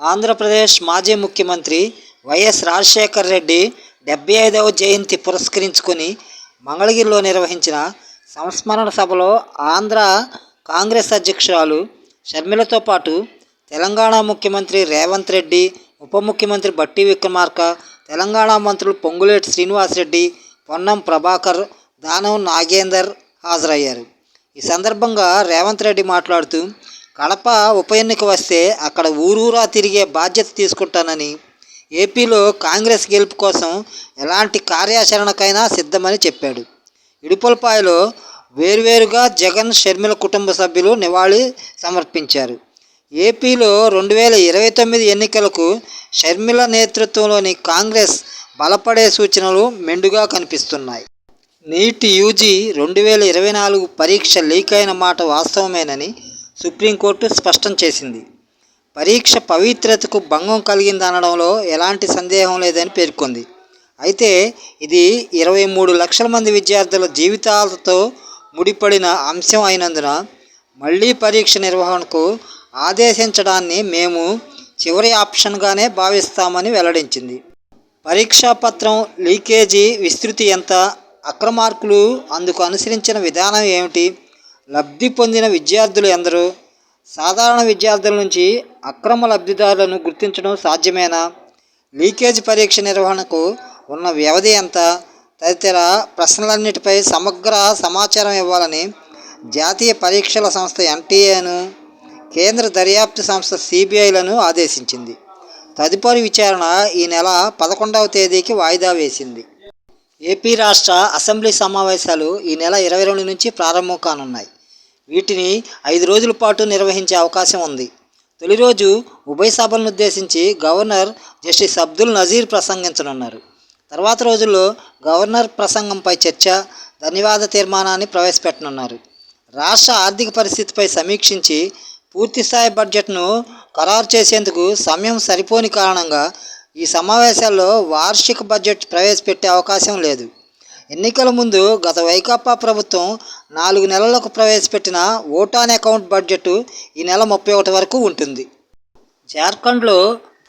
ఆంధ్రప్రదేశ్ మాజీ ముఖ్యమంత్రి వైఎస్ రాజశేఖర్ రెడ్డి డెబ్బై ఐదవ జయంతి పురస్కరించుకొని మంగళగిరిలో నిర్వహించిన సంస్మరణ సభలో ఆంధ్ర కాంగ్రెస్ అధ్యక్షురాలు షర్మిలతో పాటు తెలంగాణ ముఖ్యమంత్రి రేవంత్ రెడ్డి ఉప ముఖ్యమంత్రి బట్టి విక్రమార్క తెలంగాణ మంత్రులు పొంగులేటి శ్రీనివాసరెడ్డి పొన్నం ప్రభాకర్ దానం నాగేందర్ హాజరయ్యారు. ఈ సందర్భంగా రేవంత్ రెడ్డి మాట్లాడుతూ కడప ఉప ఎన్నిక వస్తే అక్కడ ఊరూరా తిరిగే బాధ్యత తీసుకుంటానని ఏపీలో కాంగ్రెస్ గెలుపు కోసం ఎలాంటి కార్యాచరణకైనా సిద్ధమని చెప్పాడు. ఇడుపులపాయలో వేర్వేరుగా జగన్ షర్మిల కుటుంబ సభ్యులు నివాళి సమర్పించారు. ఏపీలో రెండు వేల ఇరవై తొమ్మిది ఎన్నికలకు షర్మిల నేతృత్వంలోని కాంగ్రెస్ బలపడే సూచనలు మెండుగా కనిపిస్తున్నాయి. నీట్ యూజీ రెండు వేల ఇరవై నాలుగు పరీక్ష లీక్ అయిన మాట వాస్తవమేనని సుప్రీంకోర్టు స్పష్టం చేసింది. పరీక్ష పవిత్రతకు భంగం కలిగిందనడంలో ఎలాంటి సందేహం లేదని పేర్కొంది. అయితే ఇది ఇరవై మూడు లక్షల మంది విద్యార్థుల జీవితాలతో ముడిపడిన అంశం అయినందున మళ్ళీ పరీక్ష నిర్వహణకు ఆదేశించడాన్ని మేము చివరి ఆప్షన్గానే భావిస్తామని వెల్లడించింది. పరీక్షా పత్రం లీకేజీ విస్తృతి ఎంత అక్రమార్కులు అందుకు అనుసరించిన విధానం ఏమిటి లబ్ధి పొందిన విద్యార్థులు ఎందరు? సాధారణ విద్యార్థుల నుంచి అక్రమ లబ్ధిదారులను గుర్తించడం సాధ్యమేనా? లీకేజ్ పరీక్ష నిర్వహణకు ఉన్న వ్యవధి ఎంత? తదితర ప్రశ్నలన్నిటిపై సమగ్ర సమాచారం ఇవ్వాలని జాతీయ పరీక్షల సంస్థ ఎన్టీఏను కేంద్ర దర్యాప్తు సంస్థ సిబిఐలను ఆదేశించింది. తదుపరి విచారణ ఈ నెల పదకొండవ తేదీకి వాయిదా వేసింది. ఏపీ రాష్ట్ర అసెంబ్లీ సమావేశాలు ఈ నెల ఇరవై రెండు నుంచి ప్రారంభం కానున్నాయి. వీటిని ఐదు రోజుల పాటు నిర్వహించే అవకాశం ఉంది. తొలి రోజు ఉభయ సభలను ఉద్దేశించి గవర్నర్ జస్టిస్ అబ్దుల్ నజీర్ ప్రసంగించనున్నారు. తర్వాత రోజుల్లో గవర్నర్ ప్రసంగంపై చర్చ ధన్యవాద తీర్మానాన్ని ప్రవేశపెట్టనున్నారు. రాష్ట్ర ఆర్థిక పరిస్థితిపై సమీక్షించి పూర్తిస్థాయి బడ్జెట్ను ఖరారు చేసేందుకు సమయం సరిపోని కారణంగా ఈ సమావేశాల్లో వార్షిక బడ్జెట్ ప్రవేశపెట్టే అవకాశం లేదు. ఎన్నికల ముందు గత వైకాపా ప్రభుత్వం నాలుగు నెలలకు ప్రవేశపెట్టిన ఓటాన్ అకౌంట్ బడ్జెట్ ఈ నెల ముప్పై ఒకటి వరకు ఉంటుంది. జార్ఖండ్లో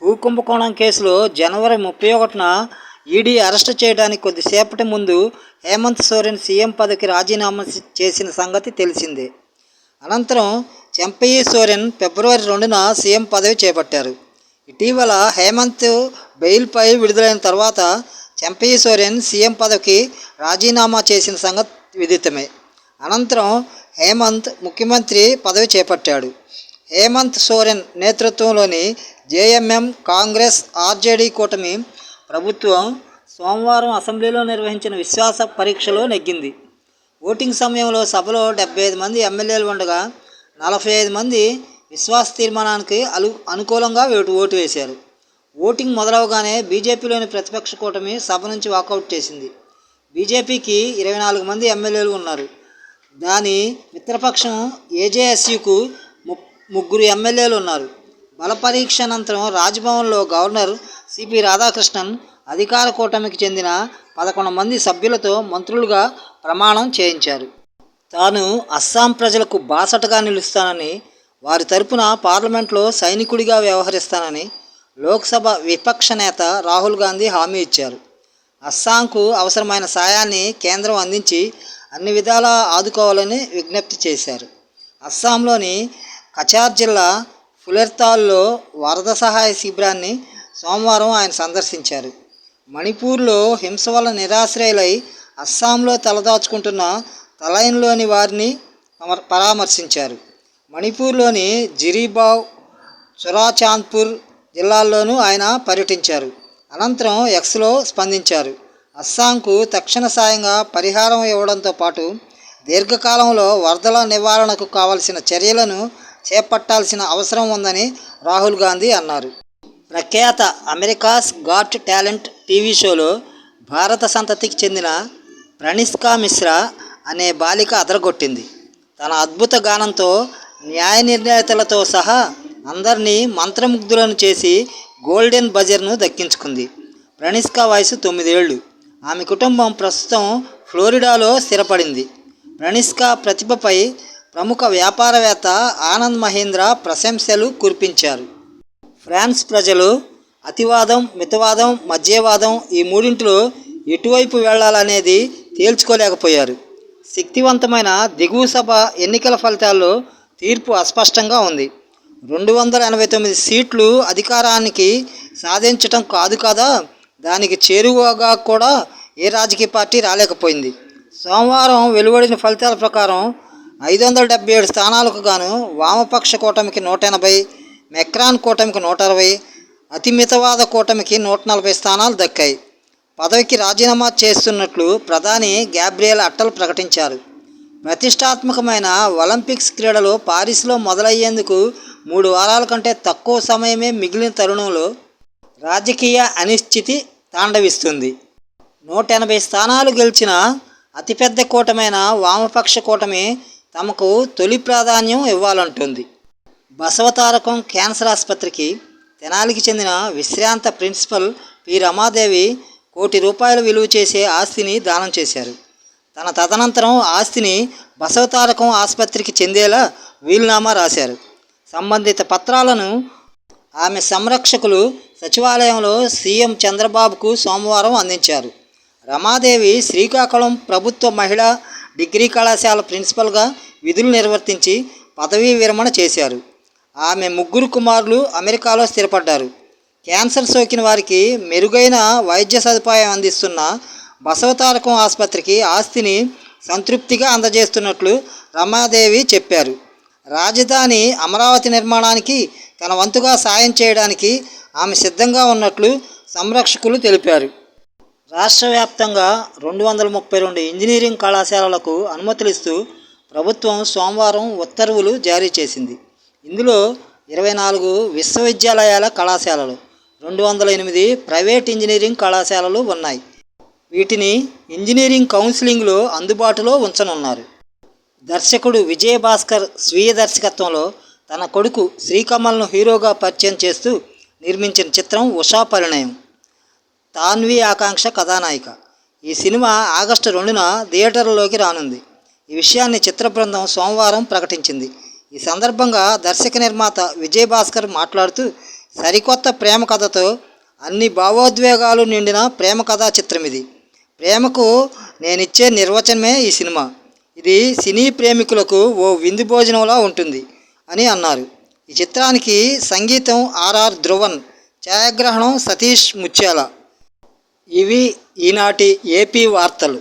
భూ కుంభకోణం కేసులో జనవరి ముప్పై ఒకటిన ఈడీ అరెస్ట్ చేయడానికి కొద్దిసేపటి ముందు హేమంత్ సోరెన్ సీఎం పదవికి రాజీనామా చేసిన సంగతి తెలిసిందే. అనంతరం చెంపయ్య సోరెన్ ఫిబ్రవరి రెండున సీఎం పదవి చేపట్టారు. ఇటీవల హేమంత్ బెయిల్పై విడుదలైన తర్వాత ఎంపీ సోరెన్ సీఎం పదవికి రాజీనామా చేసిన సంగతి విదితమే. అనంతరం హేమంత్ ముఖ్యమంత్రి పదవి చేపట్టాడు. హేమంత్ సోరెన్ నేతృత్వంలోని జేఎంఎం కాంగ్రెస్ ఆర్జేడీ కూటమి ప్రభుత్వం సోమవారం అసెంబ్లీలో నిర్వహించిన విశ్వాస పరీక్షలో నెగ్గింది. ఓటింగ్ సమయంలో సభలో డెబ్బై ఐదు మంది ఎమ్మెల్యేలు ఉండగా నలభై ఐదు మంది విశ్వాస తీర్మానానికి అను అనుకూలంగా ఓటు ఓటు వేశారు. ఓటింగ్ మొదలవగానే బీజేపీలోని ప్రతిపక్ష కూటమి సభ నుంచి వాకౌట్ చేసింది. బీజేపీకి ఇరవై నాలుగు మంది ఎమ్మెల్యేలు ఉన్నారు. దాని మిత్రపక్షం ఏజేఎస్యుకు ముగ్గురు ఎమ్మెల్యేలు ఉన్నారు. బల పరీక్ష అనంతరం రాజ్భవన్లో గవర్నర్ సిపి రాధాకృష్ణన్ అధికార కూటమికి చెందిన పదకొండు మంది సభ్యులతో మంత్రులుగా ప్రమాణం చేయించారు. తాను అస్సాం ప్రజలకు బాసటగా నిలుస్తానని వారి తరపున పార్లమెంట్లో సైనికుడిగా వ్యవహరిస్తానని లోక్సభ విపక్ష నేత రాహుల్ గాంధీ హామీ ఇచ్చారు. అస్సాంకు అవసరమైన సాయాన్ని కేంద్రం అందించి అన్ని విధాలా ఆదుకోవాలని విజ్ఞప్తి చేశారు. అస్సాంలోని కచార్ జిల్లా ఫులెర్తాల్లో వరద సహాయ శిబిరాన్ని సోమవారం ఆయన సందర్శించారు. మణిపూర్లో హింస వల్ల నిరాశ్రయులై అస్సాంలో తలదాచుకుంటున్న తలైన్లోని వారిని పరామర్శించారు. మణిపూర్లోని జిరీబావ్ చురాచాంద్పూర్ జిల్లాల్లోనూ ఆయన పర్యటించారు. అనంతరం ఎక్స్లో స్పందించారు. అస్సాంకు తక్షణ సాయంగా పరిహారం ఇవ్వడంతో పాటు దీర్ఘకాలంలో వరదల నివారణకు కావలసిన చర్యలను చేపట్టాల్సిన అవసరం ఉందని రాహుల్ గాంధీ అన్నారు. ప్రఖ్యాత అమెరికాస్ గాట్ టాలెంట్ టీవీ షోలో భారత సంతతికి చెందిన ప్రణిష్కా మిశ్రా అనే బాలిక అదరగొట్టింది. తన అద్భుత గానంతో న్యాయ నిర్ణేతలతో సహా అందరినీ మంత్రముగ్ధులను చేసి గోల్డెన్ బజర్ను దక్కించుకుంది. ప్రణిష్కా వయసు తొమ్మిదేళ్ళు ఆమె కుటుంబం ప్రస్తుతం ఫ్లోరిడాలో స్థిరపడింది. ప్రణిష్కా ప్రతిభపై ప్రముఖ వ్యాపారవేత్త ఆనంద్ మహేంద్ర ప్రశంసలు కురిపించారు. ఫ్రాన్స్ ప్రజలు అతివాదం మితవాదం మధ్యవాదం ఈ మూడింటిలో ఎటువైపు వెళ్ళాలనేది తేల్చుకోలేకపోయారు. శక్తివంతమైన దిగువ సభ ఎన్నికల ఫలితాల్లో తీర్పు అస్పష్టంగా ఉంది. రెండు వందల ఎనభై తొమ్మిది సీట్లు అధికారానికి సాధించటం కాదు కదా. దానికి చేరువగా కూడా ఏ రాజకీయ పార్టీ రాలేకపోయింది. సోమవారం వెలువడిన ఫలితాల ప్రకారం ఐదు వందల డెబ్బై ఏడు స్థానాలకు గాను వామపక్ష కూటమికి నూట ఎనభై మెక్రాన్ కూటమికి నూట అరవై అతిమితవాద కూటమికి నూట నలభై స్థానాలు దక్కాయి. పదవికి రాజీనామా చేస్తున్నట్లు ప్రధాని గ్యాబ్రియల్ అట్టల్ ప్రకటించారు. ప్రతిష్టాత్మకమైన ఒలింపిక్స్ క్రీడలు పారిస్లో మొదలయ్యేందుకు మూడు వారాల కంటే తక్కువ సమయమే మిగిలిన తరుణంలో రాజకీయ అనిశ్చితి తాండవిస్తుంది. నూట ఎనభై స్థానాలు గెలిచిన అతిపెద్ద కూటమైన వామపక్ష కూటమి తమకు తొలి ప్రాధాన్యం ఇవ్వాలంటుంది. బసవతారకం క్యాన్సర్ ఆసుపత్రికి తెనాలికి చెందిన విశ్రాంత ప్రిన్సిపల్ పి. రమాదేవి కోటి రూపాయలు విలువ చేసే ఆస్తిని దానం చేశారు. తన తదనంతరం ఆస్తిని బసవతారకం ఆసుపత్రికి చెందేలా వీలునామా రాశారు. సంబంధిత పత్రాలను ఆమె సంరక్షకులు సచివాలయంలో సీఎం చంద్రబాబుకు సోమవారం అందించారు. రమాదేవి శ్రీకాకుళం ప్రభుత్వ మహిళా డిగ్రీ కళాశాల ప్రిన్సిపల్గా విధులు నిర్వర్తించి పదవీ విరమణ చేశారు. ఆమె ముగ్గురు కుమారులు అమెరికాలో స్థిరపడ్డారు. క్యాన్సర్ సోకిన వారికి మెరుగైన వైద్య సదుపాయం అందిస్తున్న బసవతారకం ఆసుపత్రికి ఆస్తిని సంతృప్తిగా అందజేస్తున్నట్లు రమాదేవి చెప్పారు. రాజధాని అమరావతి నిర్మాణానికి తన వంతుగా సాయం చేయడానికి ఆమె సిద్ధంగా ఉన్నట్లు సంరక్షకులు తెలిపారు. రాష్ట్ర వ్యాప్తంగా రెండు వందల ముప్పై రెండు ఇంజనీరింగ్ కళాశాలలకు అనుమతులిస్తూ ప్రభుత్వం సోమవారం ఉత్తర్వులు జారీ చేసింది. ఇందులో ఇరవై నాలుగు విశ్వవిద్యాలయాల కళాశాలలు రెండు వందల ఎనిమిది ప్రైవేట్ ఇంజనీరింగ్ కళాశాలలు ఉన్నాయి. వీటిని ఇంజనీరింగ్ కౌన్సిలింగ్లో అందుబాటులో ఉంచనున్నారు. దర్శకుడు విజయభాస్కర్ స్వీయ దర్శకత్వంలో తన కొడుకు శ్రీకమల్ను హీరోగా పరిచయం చేస్తూ నిర్మించిన చిత్రం ఉషా పరిణయం. తాన్వి ఆకాంక్ష కథానాయిక. ఈ సినిమా ఆగస్టు రెండున థియేటర్లోకి రానుంది. ఈ విషయాన్ని చిత్ర బృందం సోమవారం ప్రకటించింది. ఈ సందర్భంగా దర్శక నిర్మాత విజయ్ భాస్కర్ మాట్లాడుతూ సరికొత్త ప్రేమ కథతో అన్ని భావోద్వేగాలు నిండిన ప్రేమ కథా చిత్రం ఇది ప్రేమకు నేనిచ్చే నిర్వచనమే ఈ సినిమా. ఇది సినీ ప్రేమికులకు ఓ విందు భోజనంలా ఉంటుంది అని అన్నారు. ఈ చిత్రానికి సంగీతం ఆర్ఆర్ ధ్రువన్ ఛాయాగ్రహణం సతీష్ ముత్యాల. ఇవి ఈనాటి ఏపీ వార్తలు.